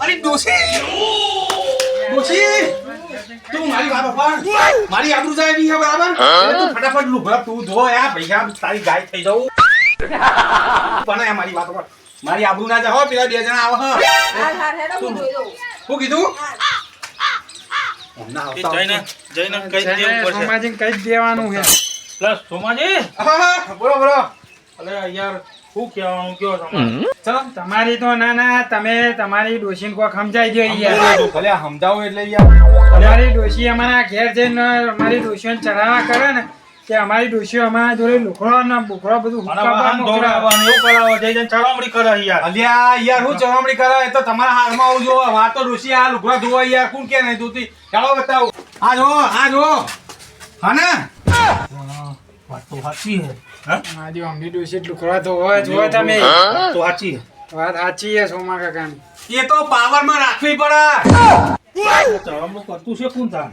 અરે ડોશી! ડોશી! તું મારી વાત સાંભળ. મારી આબરૂ જાય છે બરાબર? તું ફટાફટ લુગડા તું ધો યાર પૈસા તારી ગાય થઈ જાઉં પણ યાર મારી વાત સાંભળ. મારી આબરૂ ના જાઓ પેલા બે જણા આવે હા. શું? કીધું? જઈને કઈ દેવાનું છે. પ્લસ સોમાજી? બોલો બોલો. અરે યાર શું કહેવાનું કયો તમારે ચલો તમારી તો ના ના તમે તમારી ડોશીને કોક સમજાઈ દો યાર. ભલે આ એટલે યાર. અમારી ડોશી અમારા ઘેર જઈને અમારી ડોશીઓને ચઢાવા કરે ને કે અમારી ડોશીઓ અમારા જોડે લુખડો ને બુખડો બધું. દોડાવવાનું એવું કરાવો જઈ જઈને ચડામણી કરે યાર. અલ્યા યાર હું ચરમણી કરે તો તમારા હાથમાં આવું જો વાત તો ઋષિ આ લુગડા ધોવા યાર કોણ કે નહીં ધોતી? ચાલો બતાવું. આ જો આ જો હા ને? વાત તો સાચી છે. મારી અમની ડોશી લુખડો તો હોય જ તમે. વાત તો સાચી વાત સાચી છે સોમા કાકાની. એ તો પાવરમાં રાખવી પડે. ચડામણું કરતું છે કોણ તાન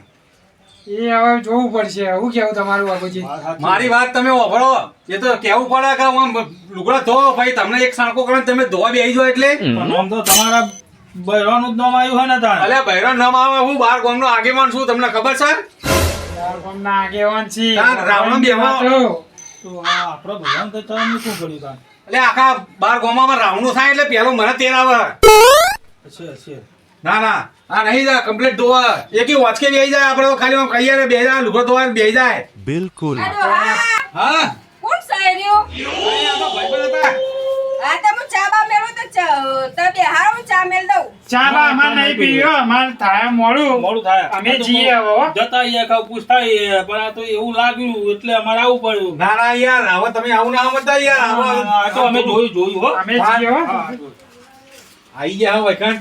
એ હવે જોવું પડશે. હું કેવું તમારું બાબુજી મારી વાત તમે ઓભળો એ તો કેવું પડે કે હું લુગડા ધો ભાઈ તમને એક સાણકો કરો તમે ધોવા બેસી જાઓ એટલે. આમ તો તમારા બહેરાનું જ નામ આવ્યું હોય ને તાન અલ્યા બહેરો નામ આવે હું બાર ગામનો આગેવાન છું તમને ખબર છે? આગેવાન. રાવણ બેહવા. તો તો આ આપણો ભગવાન તો ચડામણી શું કર્યું તાન એટલે આખા બાર ગોમામાં રાવણું થાય એટલે પેલો મને તેર આવે. છે છે ના ના. આ નહીં જાય કમ્પ્લીટ ધોવા. એકી વાંચકે બેસી જાય આપણે તો ખાલી આમ કહીએ ને જાય લુગડો ધોવા બેસી જાય. બિલકુલ. હા. કોણ ભાઈબંધ હતા. હા તો હું ચા બા મેળું તો ચા- તમે બેહારો હું ચા મેળ દઉં. ચા બા અમાર નહીં પીવો અમાર થાય મોડું. મોડું થાય. અમે જઈએ હો. જતા આઈએ કાં પૂછાઈએ પણ આ તો એવું લાગ્યું એટલે અમારે આવવું પડ્યું. ના ના યાર હવે તમે આવું ના સમજતા યાર. આ તો અમે જોયું જોયું હો. અમે જઈએ હો. હા, આઈ ગયા હવે કણ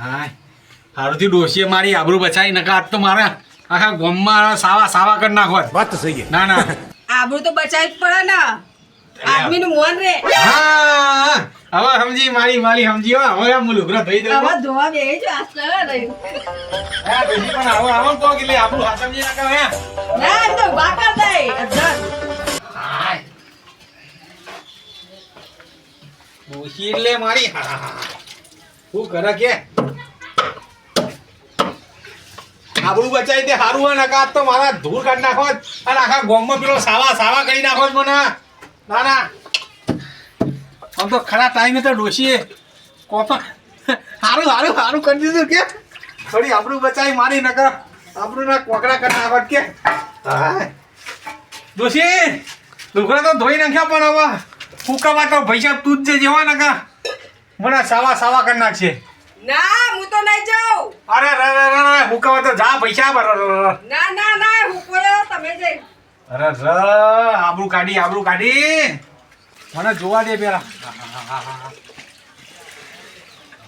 હાય. હારુથી ડોશીએ મારી આબરૂ બચાવી નકા આજ તો મારા આખા ગામમાં સાવા સાવા કરી નાખો વાત તો સહી ના ના. આબરૂ તો બચાવી જ પડે ને. આદમીનું મોન રે. હા. હવે સમજી મારી મારી સમજી હવે આ હું લુગડા ધોઈ દઉં. હવે ધોવા બે જો આ રહ્યું હા ડોશી પણ આવો આવો તો કે લે આપણું હાથ સમજી નાખો હે. ના તો બાકા દઈ દે. અધર. લે મારી હા, કરે કે? આબરૂ બચાવી દે સારું હોય નકા તો મારા ધૂળ કાઢી નાખો અને આખા ગોમમાં પેલો સાવા સાવા કરી નાખો મને. ના ના આમ તો ખરા ટાઈમે તો ડોશીએ. કોપા હારું હારું હારું કરી દીધું કે? થોડી આપણું બચાવી મારી નકર. આપણું ના કોકડા કરતા આવડ કે. ડોશી લુગડા તો ધોઈ નાખ્યા પણ હવે. ફૂકાવા તો પૈસા તું જ જેવા નકા મને સાવા સાવા કરી નાખશે. ના હું તો નહીં જાઉં. અરે રે રે રે હુકાવા તો જા પૈસા. ના ના ના હું કોયો તમે જઈ અરે ર આબરૂ કાઢી આબરૂ કાઢી. મને જોવા દે પેલા.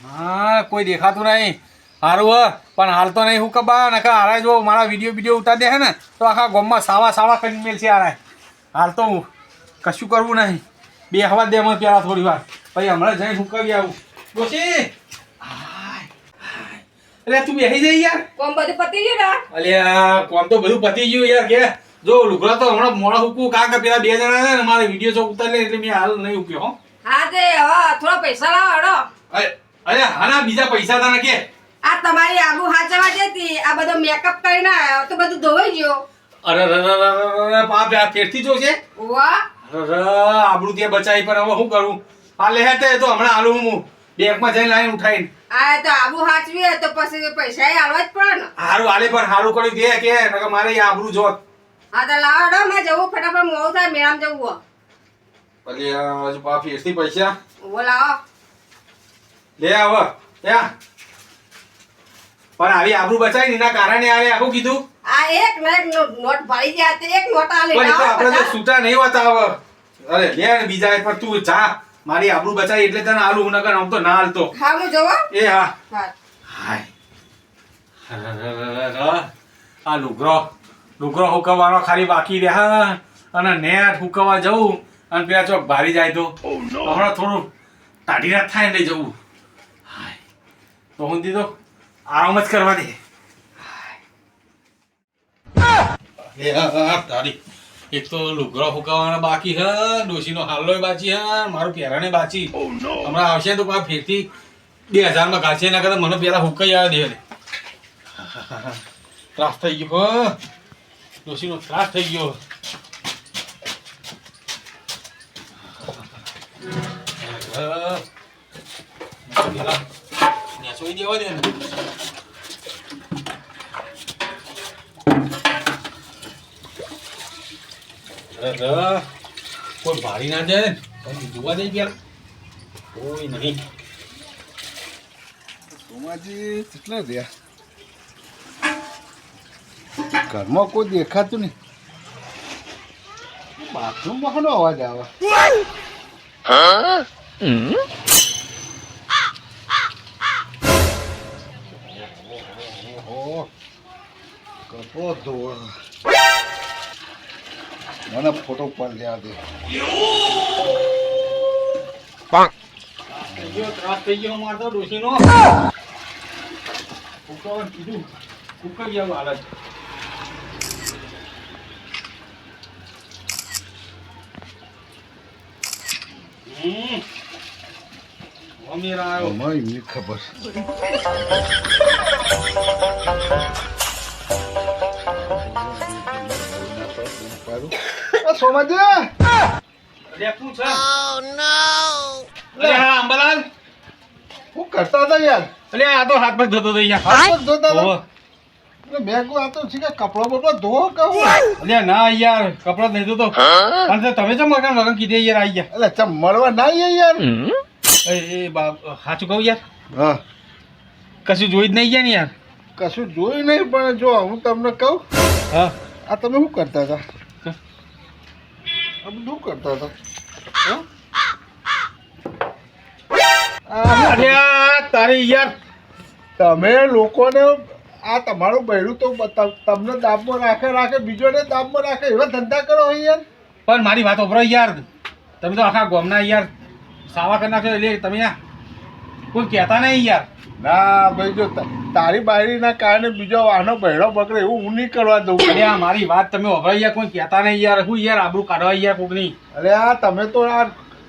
હા કોઈ દેખાતું નહીં. હારું હ પણ હાલ તો નહીં હુકબા નકા હારે જો મારા વીડિયો વીડિયો ઉતાર દે હે ને તો આખા ગોમમાં સાવા સાવા કરી મેલ છે હારે હાલ તો હું કશું કરવું નહીં. બે હવા દે મને પેલા થોડી વાર. પછી હમણાં જઈને હુકાવી આવું. ડોશી! હાય. તું બેસી જઈ યાર. કોમ બધું પતી ગયું અલ્યા કોમ તો બધું પતી ગયું યાર કે. જો લુગડા તો હમણાં મોડા ઉકવું કાકા પેલા બે જણા છે ને મારે વીડિયો ચોક ઉતારી એટલે મેં હાલ નહીં ઉક્યો હો. હા તે હવે થોડા પૈસા લાવો હડો. અરે હાના બીજા પૈસા તને કે. આ તમારી આબુ હાચવા જતી આ બધો મેકઅપ કરીને આવ્યો તો બધું ધોવાઈ ગયો. અરે રે રે રે રે પાપ આ ફેરથી જો છે. વાહ રે આબરૂ ત્યાં બચાવી પર હવે શું કરું? આ લે હે તો હમણાં હાલું હું. બેંકમાં જઈને લાઈન ઉઠાઈને આ તો આબુ હાચવી તો પછી પૈસા એ આલવા જ પડે ને. હારું હાલે પણ હારું કર્યું દે કે મારે આબરૂ જોત. હા તો લાવો ડો મેં જવું ફટાફટ મોડું થાય મેળામ જવું પછી હજુ પા ફેરથી પૈસા? ઓ લાવો. લે આવો. ત્યાં પણ આવી આબરૂ બચાવી એના કારણે આરે આખું કીધું? આ એક ને એક નોટ ભરી ગયા તે એક નોટ આલે પણ તો આપણે તો. છૂટા નહીં હોતા હવે. અરે લે ને બીજા એક પર તું જા. મારી આબરૂ બચાવી એટલે તને આલું હું નકર આમ તો ના હાલતો. હા હું જોવો? એ હા. હા. હાય. આ લુગરો લુગરો હુકવવાનો ખાલી બાકી રહ્યા અને નેટ હુકવવા જવું અને પેલા ચોક ભારી જાય તો. હમણાં થોડું તાઢી રાત થાય ને લઈ જવું. તો હું દીધો. આરામ જ કરવા દે. તારી. એક તો લુગડા ફૂંકાવાના બાકી હે. ડોશીનો હાલ્લોય બાચી હે. મારું પહેરાને બાચી. હમણાં આવશે તો પા ફેરથી બે હજારમાં ઘાસે એના કરતા મને પેલા હુકાઈ આવે દે. ત્રાસ થઈ ગયો ડોશીનો ત્રાસ થઈ ગયો. નેસોઈ દેવા કોઈ ભારી ના જાય જોવા દે ગયા કોઈ નહીં. સોમાજી કેટલા રહ્યા ઘરમાં કોઈ દેખાતું નહીં. બાથરૂમમાં કોનો અવાજ આવે? કપો મને ફોટો પણ લેવા દે. થઈ ગયો ત્રાસ થઈ ગયો મારતો ફૂંકાવાનું કીધું ફૂંકાઈ ગયા હાલત. અમીર આવ્યો આમાં ખબર સોમાજી અરે અરે હા અંબાલાલ હું કરતા હતા યાર અરે આ તો હાથ પગ ધોતો હતો યાર હાથ પગ ધોતા એટલે આ તો છે કે કપડો બપડો ધોવો કહું. અરે ના યાર કપડા નહીં ધોતો. અને તમે ચમ મકાન મકાન કીધે યાર આવી ગયા એટલે ચમ મળવા ના આવીએ યાર? એ એ બાપ સાચું કહું યાર? હા. કશું જોઈ જ નહીં ગયા ને યાર? કશું જોયું નહીં પણ જો હું તમને કહું. હા. આ તમે શું કરતા હતા? આ બધું શું કરતા હતા? હા? અરે તારી યાર. તમે લોકોને આ તમારું બૈરું તો તમને દાબમાં રાખે રાખે બીજોને દાબમાં રાખે એવા ધંધા કરો યાર. પણ મારી વાત ઓભરો યાર. તમે તો આખા ગામના યાર. સાવા કરી નાખ્યો એટલે તમે આ કોઈ કહેતા નહીં યાર. ના ભાઈ જો તારી બાયરીના કારણે બીજો વાહનો બહેરો બગડે એવું હું નહીં કરવા દઉં. અરે આ મારી વાત તમે ઓભરો યાર કોઈ કહેતા નહીં યાર. હું યાર આબરૂ કાઢવા યાર કોક નહીં. અરે આ તમે તો આ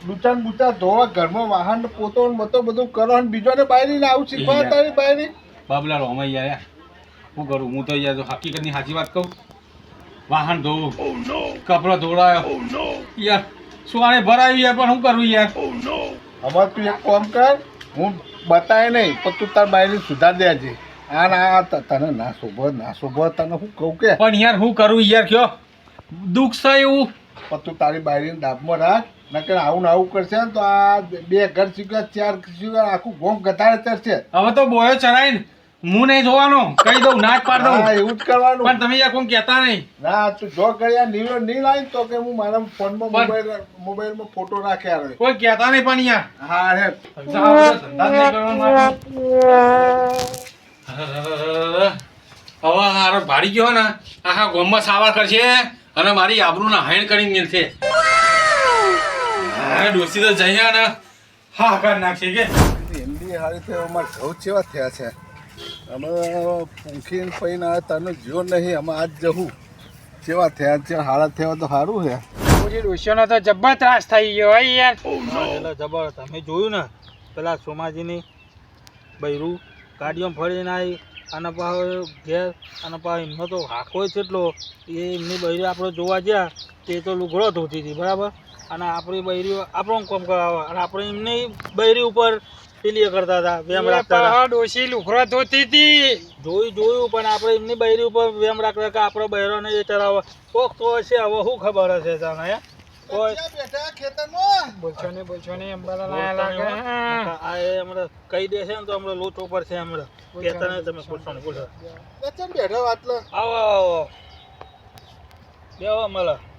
લૂંટાન બૂચા ધોવા ઘરમાં વાહન પોતો મતો બધું કરો અને બીજોને બાયરીને આવું શીખવા. તારી બાયરી બાબલા રોમા યાર યાર. શું કરું? હું તો યાર હકીકતની સાચી વાત કહું? વાહન ધોવું. કપડાં ધોળાયો યાર શું આને ભરાયું યાર પણ શું કરવું યાર? અમાર તું એક કામ કર હું બતાય નહીં પણ તું તાર બાયરી સુધાર દેજે. આ ના તને ના શોભો ના શોભો તને હું કહું કે? પણ યાર શું કરું યાર કયો? દુઃખ છે એવું? પણ તું તારી બાયરીને દાબમાં રાખ નકર આવું ને આવું કરશે ને તો આ બે ઘર શીખ્યા ચાર શીખ્યા આખું ગોમ ગધાડે ચડશે. હવે તો બોયો ચડાય ને. હું નહીં જોવાનો કહી દઉં ના જ પાડ દઉં. એવું જ કરવાનું. પણ તમે યાર કોઈ કહેતા નહીં. ના તું જો કર્યા નીરો નહીં લાવી તો કે હું મારા ફોનમાં મોબાઈલ મોબાઈલમાં ફોટો રાખ્યા રહે. કોઈ કહેતા નહીં પણ યાર હા હે. હવે હારો ભાડી ગયો ને આખા ગોમમાં સાવા કરશે અને મારી આબરૂના હાઈણ કરી મેલશે હા ડોસી તો જઈ ને. હા કર નાખશે કે. હિન્દી હારી તો અમારે ઘઉં ચેવા થયા છે? અમે પૂંખીને પૈને આ તને જો નહીં અમે આજ જવું કેવા થયા છે હારા થયા તો સારું છે પછી ડોશીઓનો તો જબ્બર ત્રાસ થઈ ગયો હોય યાર. એટલે જબર તમે જોયું ને પેલા સોમાજીની બૈરું ગાડીઓમાં ફરીને આવી અને પાછો ઘેર અને પાછો એમનો તો હાકો એટલો. એ એમની બૈરી આપણે જોવા ગયા તે તો લુગડો ધોતી હતી બરાબર? અને આપણી બૈરીઓ આપણો કામ કરાવે અને આપણે એમની બૈરી ઉપર પેલી કરતા હતા વેમ રાખતા હતા. ડોશી લુખરો ધોતી હતી. જોયું જોયું પણ આપણે એમની બૈરી ઉપર વેમ રાખતા કે આપણો બૈરોને એ ચરાવો કોક તો હશે હવે શું ખબર હશે તને હે? બોલશો ને બોલશો ને અંબાલા લાયા લાગે. હા. આ એ હમણાં કહી છે ને તો હમણાં ઉપર છે હમણાં. કહેતા તમે ને આવો આવો મળે આ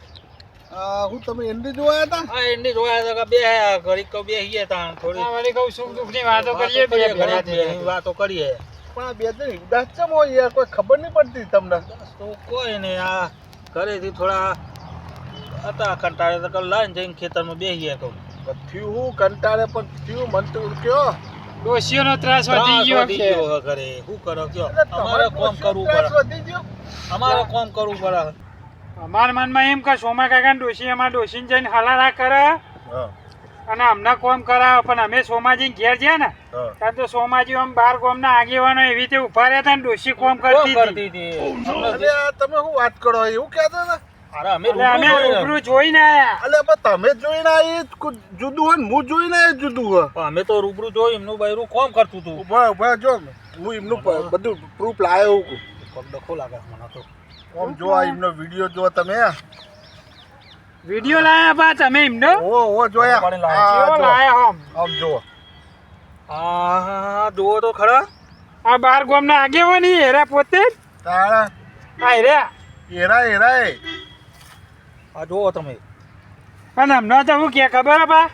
હું તમે એન્ડી જોયા હતા? હા એન્ડી જોયા હતા કે બે ઘડીક કહું બે હીએ તા થોડી આ વળી કહું સુખ દુઃખની વાતો કરીએ બે. બેહીને વાતો કરીએ. પણ આ બે જણ ઉદાસ છે મો યાર? કોઈ ખબર નહીં પડતી તમને. તો કોઈ નહીં આ ઘરેથી થોડા હતા કંટાળે તો કલ જઈને ખેતરમાં ગયા કહું. થયું હું કંટાળે પણ થયું મન તો કયો. ડોશીઓનો ત્રાસ વધી ગયો છે. ઘરે. શું કરો કયો? અમારે તમારે કોમ કરવું પડે. અમારે કોમ કરવું પડે. અમારા મનમાં એમ કે સોમા કાકા ડોશી અમારા ડોશીને જઈને હલાલા કરે અને અમને કોમ કરાવે પણ અમે સોમાજી ઘેર છે ને ત્યાં તો સોમાજી આમ બાર ગામના આગેવાનો એવી રીતે ઊભા રહ્યા હતા ને ડોશી કોમ કોમ કરતી હતી. અરે તમે શું વાત કરો એવું કહેતા હતા? અમે રૂબરૂ જોઈને. આયા. અલે તમે જોઈને આ એ જુદું હોય ને હું જોઈને આ જુદું હોય. અમે તો રૂબરૂ જોયું એમનું બૈરું કોમ કરતું હતું. ઊભા ઊભા જો હું એમનું બધું પ્રૂફ લાયો હું ડખો લાગે મને તો. આમ જો આ એમનો વીડિયો જો તમે વીડિયો લાયા બા તમે એમનો? ઓ ઓ જોયા. લાયા. ઓમ ઓમ જો આ જુઓ તો ખરા. આ બાર ગામના આગેવાની હેરા પોતે? તાળા આ હેરા હેરા એરા એ આ જુઓ તમે. પણ અમને તો હું કે ખબર હે બા?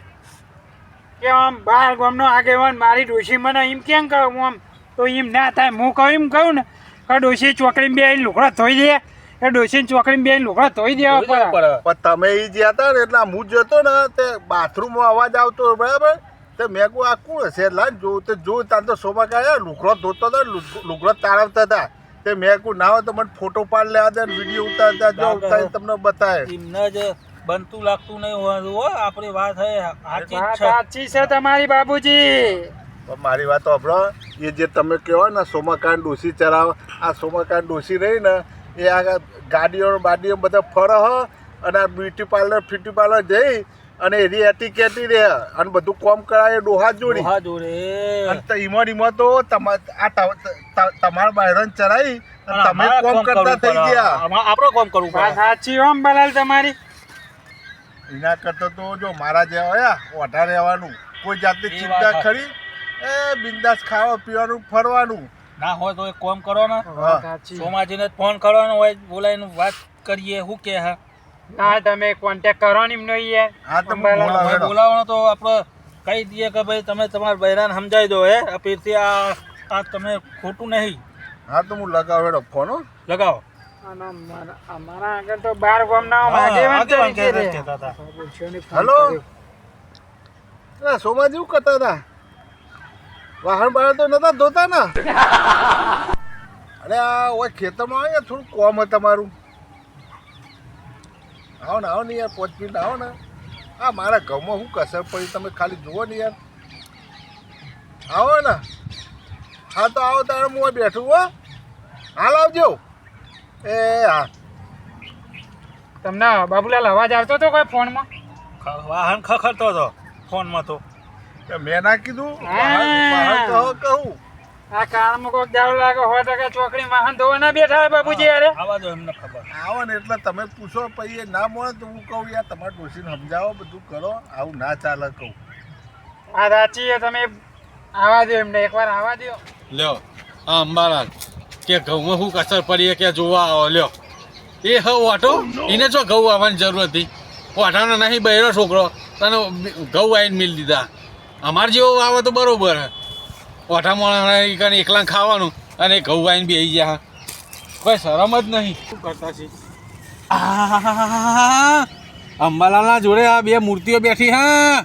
કે આમ બાર ગામનો આગેવાન મારી ડોશી મને એમ કેમ કહું? આમ તો એમ ના થાય. હું કહું એમ કહું ને કે ડોશી ચોકડીમાં બે લુકડા ધોઈ દે. એ ડોસી ચોકડી બે લુકડા ધોઈ દેવા પડે પણ તમે એ જ્યાં હતા ને એટલે હું જતો ને તે બાથરૂમમાં અવાજ આવતો બરાબર? તે મેં કહું આ કોણ હશે? લાન જોઉં તે જો ત્યાં તો સોમા ગયા લુકડો ધોતો હતો લુકડો તારવતા હતા. તે મેં કહું ના હોય તો મને ફોટો પાડ લેવા દે વીડિયો ઉતારતા જો ઉતારી તમને બતાવે. એમને જ બનતું લાગતું નહીં હોય હો. આપણી વાત હે વાત છે. સાચી છે તમારી બાબુજી. પણ મારી વાત સાંભળો એ જે તમે કહો ને સોમાકાંડ ડોસી ચરાવ આ સોમાકાંડ ડોસી રહી ને એ આ ગાડીઓ બાડીઓ બધા ફરે હ અને આ બ્યુટી પાર્લર ફ્યુટી પાર્લર જઈ અને એની એટીકેટી રહે અને બધું કોમ કરાય ડોહા જોડી. જોડે. અને તો ઈમો ઈમો તો તમા આ તમારા બાયરન ચરાઈ અને તમે કોમ કરતા થઈ ગયા. આપણો કોમ કરવું પડે. સાચી હોમ બલાલ તમારી? એના કરતા તો જો મારા જેવા હયા ઓઢા રહેવાનું. કોઈ જાતની ચિંતા ખરી? એ બિંદાસ ખાવા પીવાનું ફરવાનું. ના હોય તો એક કોમ કરો ને સોમાજીને જ ફોન કરવાનો હોય બોલાવીને વાત કરીએ શું કે હા? ના તમે કોન્ટેક્ટ કરો ને એમનો ઈએ હા તો બોલાવવાનો તો આપણે કહી દઈએ કે ભાઈ તમે તમારા બૈરાને સમજાવી દો હે? આ ફીરથી આ આ તમે ખોટું નહીં. હા તો હું લગાવ હેડો ફોન લગાવો. અમારા આગળ તો બાર ગામના ના. હેલો? સોમાજી શું કરતા હતા? વાહન બાહન તો નતા ધોતા ને અરે આ ઓય ખેતરમાં આવે થોડું કોમ હોય તમારું. આવો ને આવો ને યાર પાંચ મિનિટ આવો ને. હા મારા ઘઉંમાં શું કસર પડી તમે ખાલી જુઓ ને યાર. આવો ને. હા તો આવો તારે હું બેઠું હો. હાલ આવજો. એ હા. તમને બાબુલાલ અવાજ આવતો હતો કોઈ ફોનમાં? વાહન ખખડતો હતો ફોનમાં તો તે. મેં ના કીધું? કહો કહું. આ કાળમાં કોઈક દારૂ લાગે સો ટકા ચોકડી વાહન ધોવા ના બેઠા હોય બાપુજી અરે આવા દો એમને ખબર. આવો ને એટલે તમે પૂછો પછી એ ના મળે તો હું કહું યાર તમારે ડોસીને સમજાવો બધું કરો આવું ના ચાલે કહું. આ સાચી છે તમે આવા દો એમને એકવાર આવા દો લ્યો હા અંબાલાલ કે ઘઉંમાં શું કસર પડી કે જોવા આવો લ્યો. એ હ ઓટો એને જો ઘઉં આવવાની જરૂર હતી. ઓઠાનો નહીં બહેરો છોકરો તને ઘઉં આવીને મિલ દીધા. અમાર જેવો આવે તો બરોબર. હે ઓઠામાં કને એકલા ખાવાનું અને ઘઉં આવીને બેસી ગયા. કોઈ શરમ જ નહીં. શું કરતા છે? અંબાલાલના જોડે આ બે મૂર્તિઓ બેઠી હા.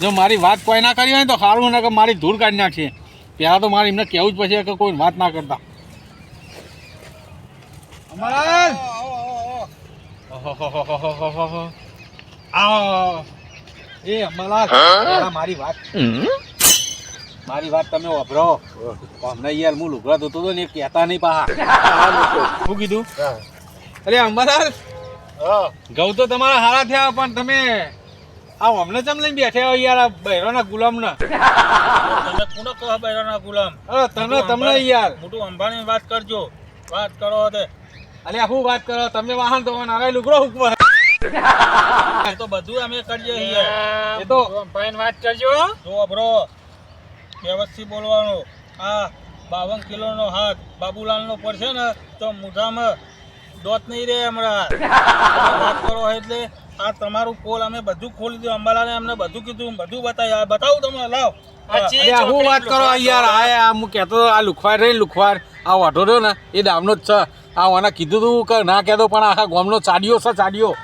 જો મારી વાત કોઈ ના કરી હોય તો સારું ને કે મારી ધૂળ કાઢી નાખીએ. પહેલાં તો મારે એમને કહેવું જ પછી કે કોઈ વાત ના કરતા. અંબાલાલ. આવો. એ અમલા મારી વાત. મારી વાત તમે વાપરો. અમને યાર હું લુગડા ધોતો હતો ને કહેતા નહીં પાહા. શું કીધું? અરે અંબાલાલ ગૌ તો તમારા હારા થયા પણ તમે આ અમને ચમ લઈને બેઠા હો યાર આ ગુલામ ના તમે કોને કહો બૈરોના ગુલામ? અરે તમે તમને યાર. મોટું અંબાણી વાત કરજો. વાત કરો તે. અરે શું વાત કરો? તમે વાહન તો નારાય લુગડો હુકવા તો બધું અમે કરીએ છીએ. એ તો ભાઈ વાત કરજો જો બ્રો વ્યવસ્થિત બોલવાનું. આ બાવન કિલોનો હાથ બાબુલાલનો પડશે ને તો મોઢામાં દોત નહીં રહે હમણાં. વાત કરો એટલે આ તમારું કોલ અમે બધું ખોલી દીધું. અંબાલાલે અમને બધું કીધું બધું બતાવ્યું. બતાવું તમને લાવ. હું. વાત કરો યાર? આ આ હું કહેતો હતો, આ લુખવાડ રહી લુખવાડ. આ વાઢો રહ્યો ને એ દામનો જ છે. આ મને કીધું તું કે ના કહેતો પણ આખા ગામનો ચાડિયો છે ચાડિયો.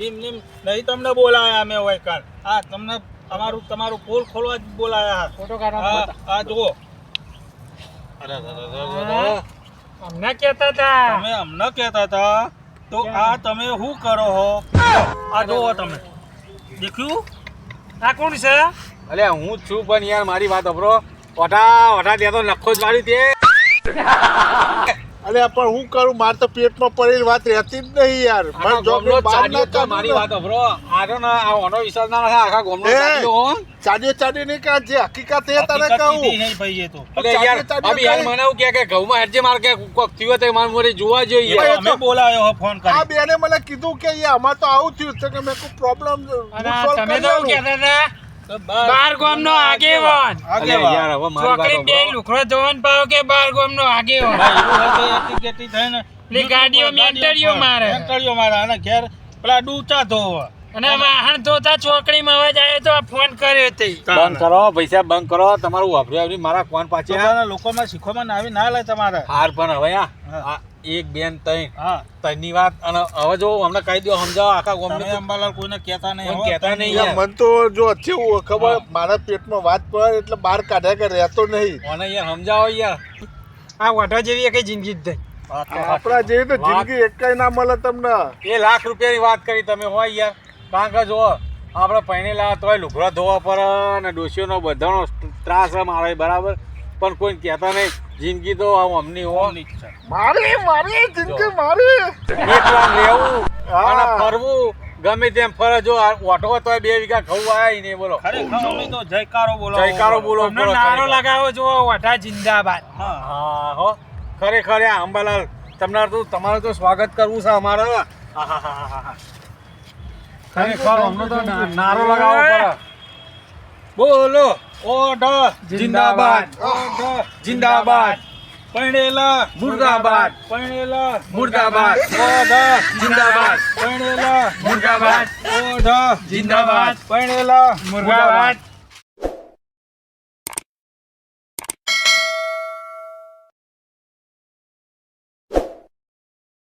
એમ એમ નહીં તમને બોલાયા અમે હોય કાલ. આ તમને તમારું તમારું પોલ ખોલવા જ બોલાયા. ફોટો હા કાઢવા આ જુઓ. અરે અરે, અરે, અરે, અરે. અમને કહેતા હતા. તમે અમને કહેતા હતા. તો આ તમે શું કરો હો? આ જોવો તમે. દેખ્યું? આ કોણ છે? અલે હું છું પણ યાર મારી વાત અભરો ઓઠા ઓઠા ત્યાં તો નખો જ મારી તે. અરે પણ હું કરું? મારે તો પેટમાં પડેલી વાત રહેતી જ નહીં યાર. મને આખા જોબ ગામનો બહાર ના ચાલ્યો મારી વાત અભરો. આનો ના આ ઓનો વિશ્વાસ ના રાખે આખા ગોમનો! ચાલ્યો હો. ચાડી નહીં કાઢ જે હકીકત એ તને કહું. છે ભાઈ એ તો. અરે યાર અભી યાર મને એવું કે કે ઘઉંમાં હેડજે માર કે કોક થયો તે માર મોરે જોવા જોઈએ. અમે બોલાયો હો ફોન આ બેને મને કીધું કે યાર અમાર તો આવું થયું છે કે મેં કોઈ પ્રોબ્લેમ અને તમે તો કહેતા હતા બાર ગામનો આગેવાન. અલે યાર હવે મારી વાત છોકરી બે. લુખડો જોવાન પાવ કે બાર ગામનો આગેવાન? પેલી ગાડીઓ મેન્ટરીઓ મારે. મેન્ટરીઓ મારે અને ઘેર પેલા ડૂચા ધોવા. અને વાહન ધોતા ચોકડીમાં અવાજ આવ્યો તો ફોન કર્યો તે. બંધ કરો પૈસા બંધ કરો તમારું વાપરી વાપરી મારા કોણ પાછી. લોકો લોકોમાં શીખવામાં ના આવી ના લે તમારે. હાર પણ હવે હા. આ એક બેન તઈ હા. તઈની વાત. અને હવે જો અમને કહી દો સમજાવો આખા ગામને અંબાલાલ કોઈને કહેતા નહીં કહેતા નહીં. મન તો જો કેવું ખબર મારા પેટમાં વાત પડે એટલે બહાર કાઢ્યા કે રહેતો નહીં. મને યાર સમજાવો યાર. આ વઢો જેવી કઈ જિંદગી જ થઈ આપણા જેવી તો જિંદગી એકાઈ ના મળે તમને. એ લાખ રૂપિયાની વાત કરી તમે હોય યાર. કારણ કે જો આપણે પહેણેલા તોય લુગડા ધોવા પર અને ડોશીઓનો બધાનો ત્રાસ મારે બરાબર? પણ કોઈ કહેતા નહીં. જિંદગી તો આમ અમની હો. જ છે. મારી મારી જિંદગી મારી. એકલા રહેવું અને ફરવું. ગમે તેમ ફરે જો ઓટો તો બે વીઘા ઘઉં આયા નહીં બોલો. ખરેખર અમે તો જયકારો બોલો. જયકારો બોલો નારો લગાવો જો વઢા જિંદાબાદ. હા હા હો. ખરેખર આ અંબાલાલ તમને તો તમારું તો સ્વાગત કરવું છે અમારે. ખરેખર અમને તો ના- નારો લગાવવો પડે. બોલો ઓઢ જિંદાબાદ ઓઢ જિંદાબાદ. પરણેલા મુર્દાબાદ. પરણેલા મુર્દાબાદ. ઓઢ જિંદાબાદ. પરણેલા મુર્દાબાદ. ઓઢ જિંદાબાદ. પરણેલા મુર્ગાબાદ